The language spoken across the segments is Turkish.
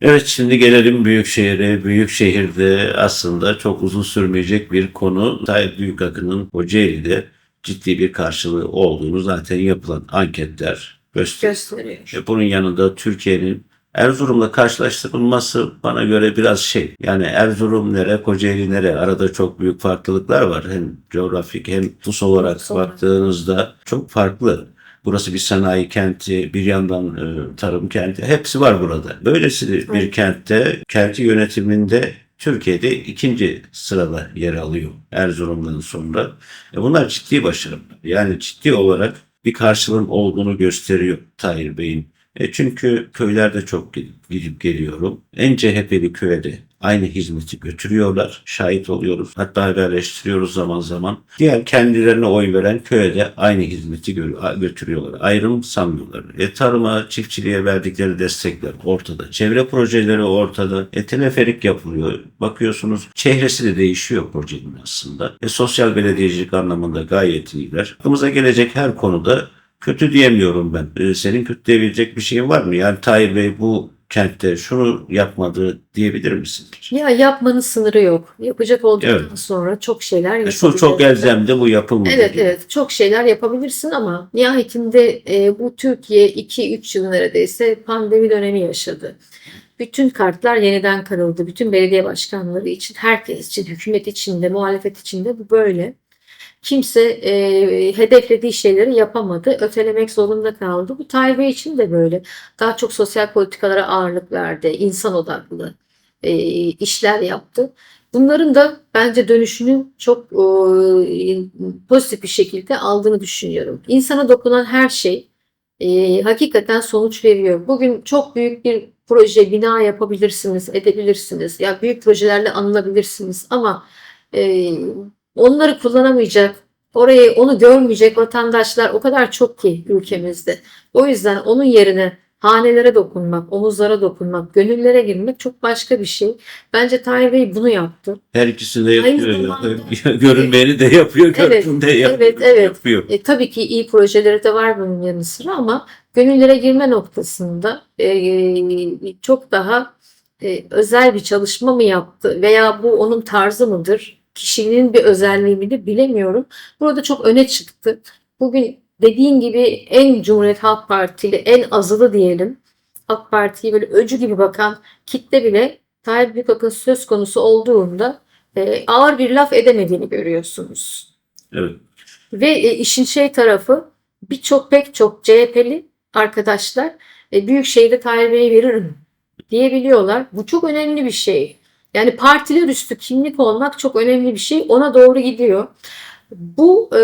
Evet şimdi gelelim Büyükşehir'e. Büyükşehir'de aslında çok uzun sürmeyecek bir konu. Tayyip Büyükakı'nın Kocaeli'de ciddi bir karşılığı olduğunu zaten yapılan anketler gösteriyor. gösteriyor. E, Bunun yanında Türkiye'nin Erzurum'la karşılaştırılması bana göre biraz şey. Yani Erzurum nere, Kocaeli nere? Arada çok büyük farklılıklar var. Hem coğrafik hem nüfus olarak olarak. baktığınızda çok farklı. Burası bir sanayi kenti, bir yandan e, tarım kenti. Hepsi var burada. Böylesi bir kentte, kenti yönetiminde Türkiye'de ikinci sırada yer alıyor Erzurum'dan sonra. E bunlar ciddi başarılar. Yani ciddi olarak bir karşılığın olduğunu gösteriyor Tahir Bey'in. E çünkü köylerde çok gidip, gidip geliyorum. En CHP'li köye de aynı hizmeti götürüyorlar. Şahit oluyoruz. Hatta haberleştiriyoruz zaman zaman. Diğer kendilerine oy veren köye de aynı hizmeti gö- götürüyorlar. Ayrım sanmıyorlar. E tarıma, çiftçiliğe verdikleri destekler ortada. Çevre projeleri ortada. E teleferik yapılıyor. Bakıyorsunuz çehresi de değişiyor projenin aslında. E sosyal belediyecilik anlamında gayet iyiler. Aklımıza gelecek her konuda kötü diyemiyorum ben. Ee, senin kötü diyebilecek bir şeyin var mı? Yani Tayyip Bey bu kentte şunu yapmadı diyebilir misin? Ya yapmanın sınırı yok. Yapacak olduktan Evet. sonra çok şeyler E, Şu çok yapabilirsin. elzemde bu yapılmadı. Evet diyor. evet çok şeyler yapabilirsin ama nihayetinde e, bu Türkiye 2-3 yıl neredeyse pandemi dönemi yaşadı. Bütün kartlar yeniden karıldı. Bütün belediye başkanları için, herkes için, hükümet için de, muhalefet için de bu böyle. Kimse e, hedeflediği şeyleri yapamadı. Ötelemek zorunda kaldı. Bu Tayyip için de böyle. Daha çok sosyal politikalara ağırlık verdi. insan odaklı e, işler yaptı. Bunların da bence dönüşünü çok e, pozitif bir şekilde aldığını düşünüyorum. İnsana dokunan her şey e, hakikaten sonuç veriyor. Bugün çok büyük bir proje, bina yapabilirsiniz, edebilirsiniz. Ya büyük projelerle anılabilirsiniz ama e, onları kullanamayacak, orayı onu görmeyecek vatandaşlar o kadar çok ki ülkemizde. O yüzden onun yerine hanelere dokunmak, omuzlara dokunmak, gönüllere girmek çok başka bir şey. Bence Tahir Bey bunu yaptı. Her ikisini de yapıyor. Görünmeyeni de yapıyor, Evet, göründüğünü de yapıyor. evet, evet. yapıyor. E, tabii ki iyi projeleri de var bunun yanı sıra ama gönüllere girme noktasında e, çok daha e, özel bir çalışma mı yaptı veya bu onun tarzı mıdır? Kişinin bir özelliği midir bilemiyorum. Burada çok öne çıktı. Bugün dediğin gibi en Cumhuriyet Halk Partili, en azılı diyelim, AK Parti'yi böyle öcü gibi bakan kitle bile Tayyip Büyükak'ın söz konusu olduğunda e, ağır bir laf edemediğini görüyorsunuz. Evet. Ve e, işin şey tarafı birçok pek çok CHP'li arkadaşlar e, Büyükşehir'de Tayyip Bey'e veririm diyebiliyorlar. Bu çok önemli bir şey. Yani partiler üstü kimlik olmak çok önemli bir şey. Ona doğru gidiyor. Bu e,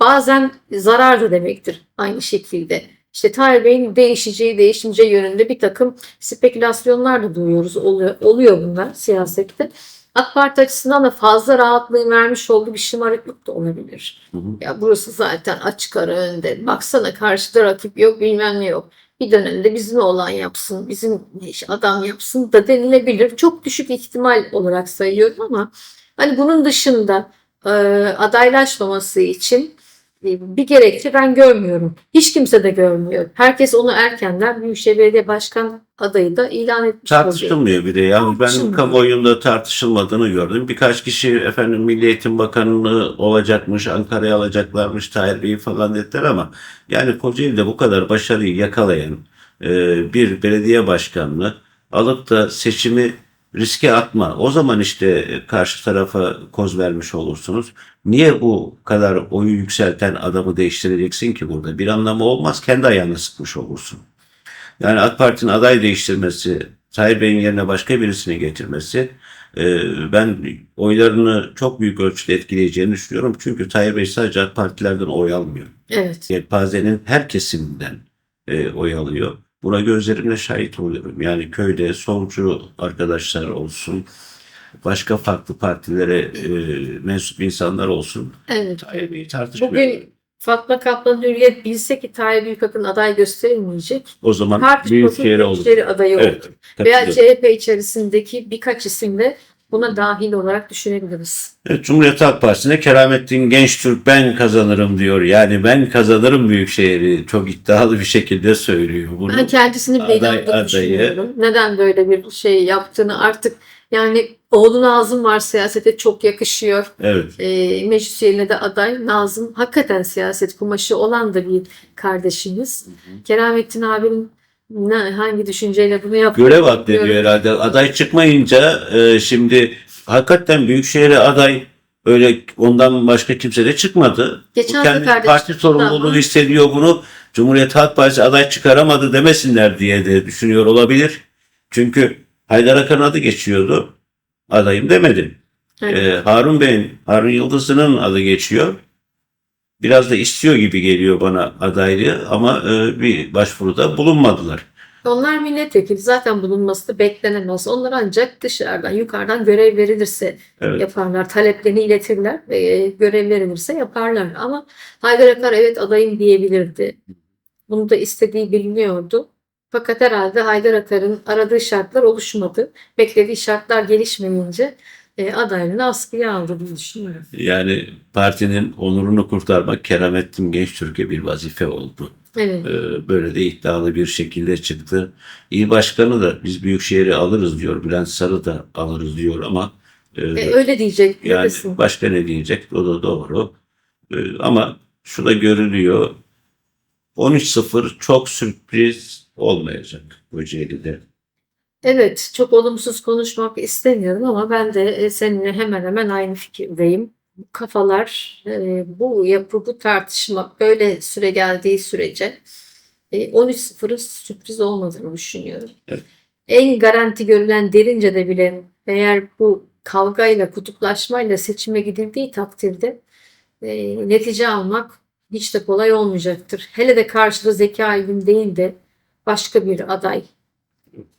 bazen zarar da demektir aynı şekilde. İşte Tayyip Bey'in değişeceği, değişmeyeceği yönünde bir takım spekülasyonlar da duyuyoruz. Oluyor, oluyor bunlar siyasette. AK Parti açısından da fazla rahatlığın vermiş olduğu bir şımarıklık da olabilir. Hı hı. Ya burası zaten açık ara önde. Baksana karşıda rakip yok bilmem ne yok. Bir dönemde bizim olan yapsın, bizim adam yapsın da denilebilir. Çok düşük ihtimal olarak sayıyorum ama hani bunun dışında adaylaşmaması için bir gerekçe ben görmüyorum. Hiç kimse de görmüyor. Herkes onu erkenden Büyükşehir Belediye Başkan adayı da ilan etmiş oluyor. Tartışılmıyor bir de. Yani ben kamuoyunda tartışılmadığını gördüm. Birkaç kişi efendim Milli Eğitim Bakanlığı olacakmış, Ankara'ya alacaklarmış, Tahir Bey'i falan dediler ama yani Kocaeli'de bu kadar başarıyı yakalayan e, bir belediye başkanını alıp da seçimi riske atma. O zaman işte karşı tarafa koz vermiş olursunuz. Niye bu kadar oyu yükselten adamı değiştireceksin ki burada? Bir anlamı olmaz. Kendi ayağına sıkmış olursun. Yani AK Parti'nin aday değiştirmesi, Tayyip Bey'in yerine başka birisini getirmesi e, ben oylarını çok büyük ölçüde etkileyeceğini düşünüyorum. Çünkü Tayyip Bey sadece AK Partilerden oy almıyor. Evet. Yelpazenin her kesiminden e, oy alıyor. Buna gözlerimle şahit oluyorum. Yani köyde solcu arkadaşlar olsun, başka farklı partilere e, mensup insanlar olsun. Evet. Tayyip Bey'i tartışmıyor. Bugün Fatma Kaplan Hürriyet bilse ki Tayyip Büyükak'ın aday gösterilmeyecek. o zaman Tartışmasız büyük olur. Büyükşehir adayı. Evet. Veya katılıyorum. CHP içerisindeki birkaç isim de buna dahil olarak düşünebiliriz. Evet, Cumhuriyet Halk Partisi'nde Keramettin Gençtürk ben kazanırım diyor. Yani ben kazanırım Büyükşehir'i çok iddialı bir şekilde söylüyor bunu. Ben kendisini Aday- düşünüyorum. Neden böyle bir şey yaptığını artık yani oğlu Nazım var siyasete çok yakışıyor. Evet. E, meclis üyeline de aday Nazım hakikaten siyaset kumaşı olan da bir kardeşimiz. Keramettin abinin ne, hangi düşünceyle bunu yapıyor? Görev addediyor herhalde. Aday çıkmayınca e, şimdi hakikaten Büyükşehir'e aday öyle ondan başka kimse de çıkmadı. Geçen kendi parti çıktı sorumluluğu ama- hissediyor bunu. Cumhuriyet Halk Partisi aday çıkaramadı demesinler diye de düşünüyor olabilir. Çünkü Haydar Akan adı geçiyordu. Adayım demedi. Evet. Ee, Harun Bey'in, Harun Yıldız'ın adı geçiyor. Biraz da istiyor gibi geliyor bana adaylığı ama e, bir başvuruda bulunmadılar. Onlar milletvekili zaten bulunması da beklenemez. Onlar ancak dışarıdan, yukarıdan görev verilirse Evet. yaparlar. Taleplerini iletirler ve e, görev verilirse yaparlar. Ama Haydar Akar evet adayım diyebilirdi. Bunu da istediği biliniyordu. Fakat herhalde Haydar Akar'ın aradığı şartlar oluşmadı. Beklediği şartlar gelişmeyince e, adaylığını askıya aldı diye düşünüyorum. Yani partinin onurunu kurtarmak Keramettin Gençtürk'e bir vazife oldu. Evet. Ee, Böyle de iddialı bir şekilde çıktı. İl Başkanı da biz Büyükşehir'i alırız diyor. Bülent Sarı da alırız diyor ama e, E, öyle diyecek. yani desin? başka ne diyecek? O da doğru. Ee, Ama şu da görülüyor. 13-0 çok sürpriz olmayacak Kocaeli'de. Evet, çok olumsuz konuşmak istemiyorum ama ben de e, seninle hemen hemen aynı fikirdeyim. Bu kafalar, e, bu yapı, bu tartışma böyle süre geldiği sürece e, 13-0'ın sürpriz olmadığını düşünüyorum. Evet. En garanti görülen derince de bile eğer bu kavgayla, kutuplaşmayla seçime gidildiği takdirde e, netice almak hiç de kolay olmayacaktır. Hele de karşıda Zeki Aygün değil de başka bir aday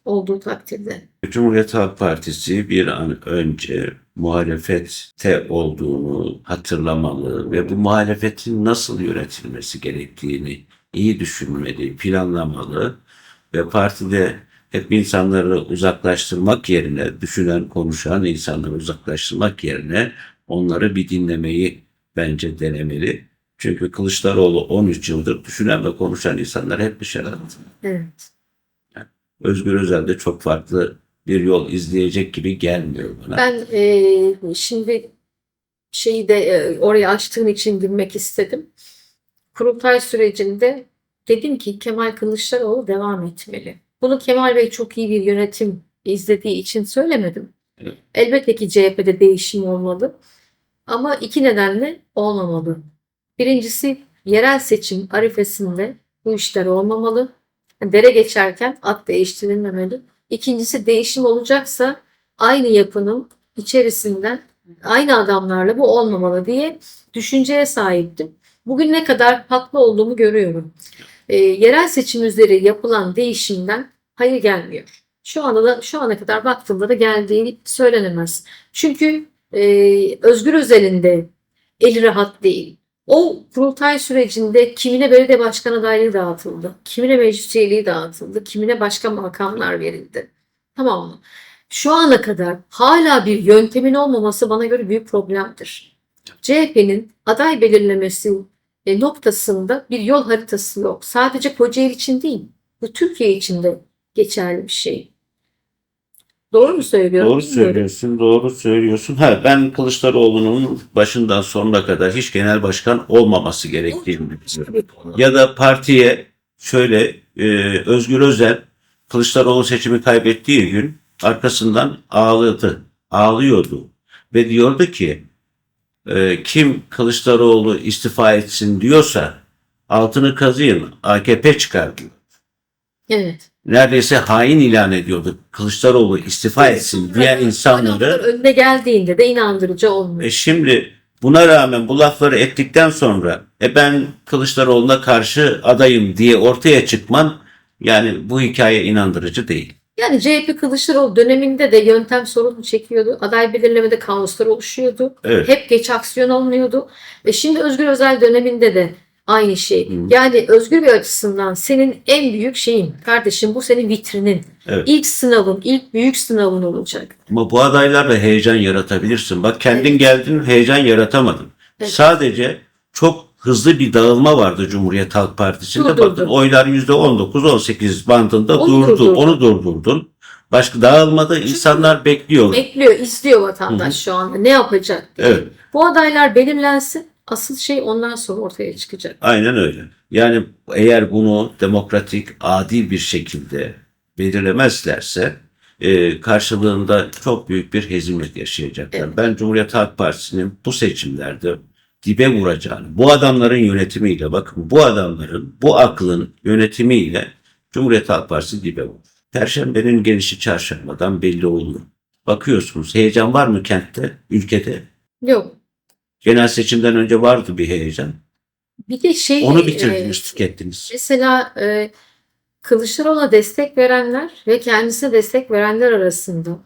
olduğu takdirde. Cumhuriyet Halk Partisi bir an önce muhalefette olduğunu hatırlamalı ve bu muhalefetin nasıl yönetilmesi gerektiğini iyi düşünmeli, planlamalı ve partide hep insanları uzaklaştırmak yerine, düşünen, konuşan insanları uzaklaştırmak yerine onları bir dinlemeyi bence denemeli. Çünkü Kılıçdaroğlu 13 yıldır düşünen ve konuşan insanlar hep dışarı attı. Evet. Özgür Özel de çok farklı bir yol izleyecek gibi gelmiyor bana. Ben eee, şimdi şeyi de eee, oraya açtığın için girmek istedim. Kurultay sürecinde dedim ki Kemal Kılıçdaroğlu devam etmeli. Bunu Kemal Bey çok iyi bir yönetim izlediği için söylemedim. Evet. Elbette ki CHP'de değişim olmalı. Ama iki nedenle olmamalı. Birincisi yerel seçim arifesinde bu işler olmamalı. Dere geçerken at değiştirilmemeli. İkincisi değişim olacaksa aynı yapının içerisinden aynı adamlarla bu olmamalı diye düşünceye sahiptim. Bugün ne kadar haklı olduğumu görüyorum. Ee, yerel seçim üzeri yapılan değişimden hayır gelmiyor. Şu anda da şu ana kadar baktığımda da geldiği söylenemez. Çünkü e, Özgür Özel'in de eli rahat değil. O kurultay sürecinde kimine belediye başkan adaylığı dağıtıldı, kimine meclis üyeliği dağıtıldı, kimine başka makamlar verildi. Tamam mı? Şu ana kadar hala bir yöntemin olmaması bana göre büyük problemdir. CHP'nin aday belirlemesi e, noktasında bir yol haritası yok. Sadece Kocaeli için değil, bu Türkiye için de geçerli bir şey. Doğru mu söylüyorum? Doğru söylüyorsun, doğru söylüyorsun. Ha, ben Kılıçdaroğlu'nun başından sonuna kadar hiç genel başkan olmaması gerektiğini düşünüyorum. Ya da partiye şöyle e, Özgür Özel Kılıçdaroğlu seçimi kaybettiği gün arkasından ağladı, ağlıyordu ve diyordu ki e, kim Kılıçdaroğlu istifa etsin diyorsa altını kazıyın AKP çıkar diyor. Evet. Neredeyse hain ilan ediyordu. Kılıçdaroğlu istifa etsin Hani insanları önüne geldiğinde de inandırıcı olmuyor. e şimdi buna rağmen bu lafları ettikten sonra e ben Kılıçdaroğlu'na karşı adayım diye ortaya çıkman yani bu hikaye inandırıcı değil. Yani CHP Kılıçdaroğlu döneminde de yöntem sorunu çekiyordu. Aday belirlemede kaoslar oluşuyordu. Evet. Hep geç aksiyon alınıyordu. Ve şimdi Özgür Özel döneminde de aynı şey. Hı. Yani Özgür Bey açısından senin en büyük şeyin kardeşim bu senin vitrinin. Evet. İlk sınavın, ilk büyük sınavın olacak. Ama bu adaylarla heyecan yaratabilirsin. Bak kendin Evet. geldin heyecan yaratamadın. Evet. Sadece çok hızlı bir dağılma vardı Cumhuriyet Halk Partisi'nde. Durdurdu. Bakın oylar %19-18 bandında Onu durdu. durdurdu. Onu durdurdun. Başka dağılmadı. insanlar bekliyor. Bekliyor, izliyor vatandaş şu anda ne yapacak diye. Evet. Bu adaylar belirlensin. Asıl şey ondan sonra ortaya çıkacak. Aynen öyle. Yani eğer bunu demokratik, adil bir şekilde belirlemezlerse e, karşılığında çok büyük bir hezimet yaşayacaklar. Evet. Ben Cumhuriyet Halk Partisi'nin bu seçimlerde dibe vuracağını, bu adamların yönetimiyle, bakın bu adamların, bu aklın yönetimiyle Cumhuriyet Halk Partisi dibe vurur. Perşembenin gelişi çarşambadan belli olur. Bakıyorsunuz heyecan var mı kentte, ülkede? Yok. Genel seçimden önce vardı bir heyecan. Bir de şey Onu bitirdiniz, e, tükettiniz. Mesela e, Kılıçdaroğlu'na destek verenler ve kendisine destek verenler arasında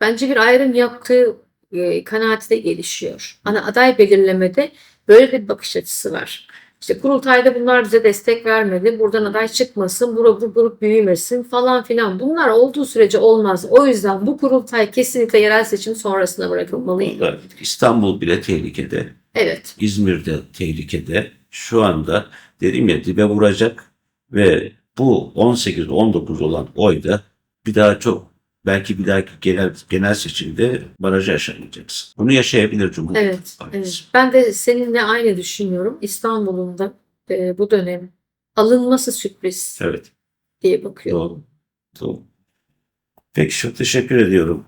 bence bir ayrım yaptığı e, kanaati de gelişiyor. Hani aday belirlemede böyle bir bakış açısı var. İşte kurultayda bunlar bize destek vermedi. Buradan aday çıkmasın, bu, bu grup büyümesin falan filan. Bunlar olduğu sürece olmaz. O yüzden bu kurultay kesinlikle yerel seçim sonrasına bırakılmalıydı. İstanbul bile tehlikede. Evet. İzmir'de tehlikede. Şu anda dedim ya dibe vuracak ve bu 18-19 olan oyda bir daha çok belki bir dahaki genel, genel seçimde barajı yaşamayacaksın. Bunu yaşayabilir Cumhuriyet Evet, evet. Ben de seninle aynı düşünüyorum. İstanbul'un da e, bu dönem alınması sürpriz Evet. diye bakıyorum. Doğru. Doğru. Peki çok teşekkür ediyorum.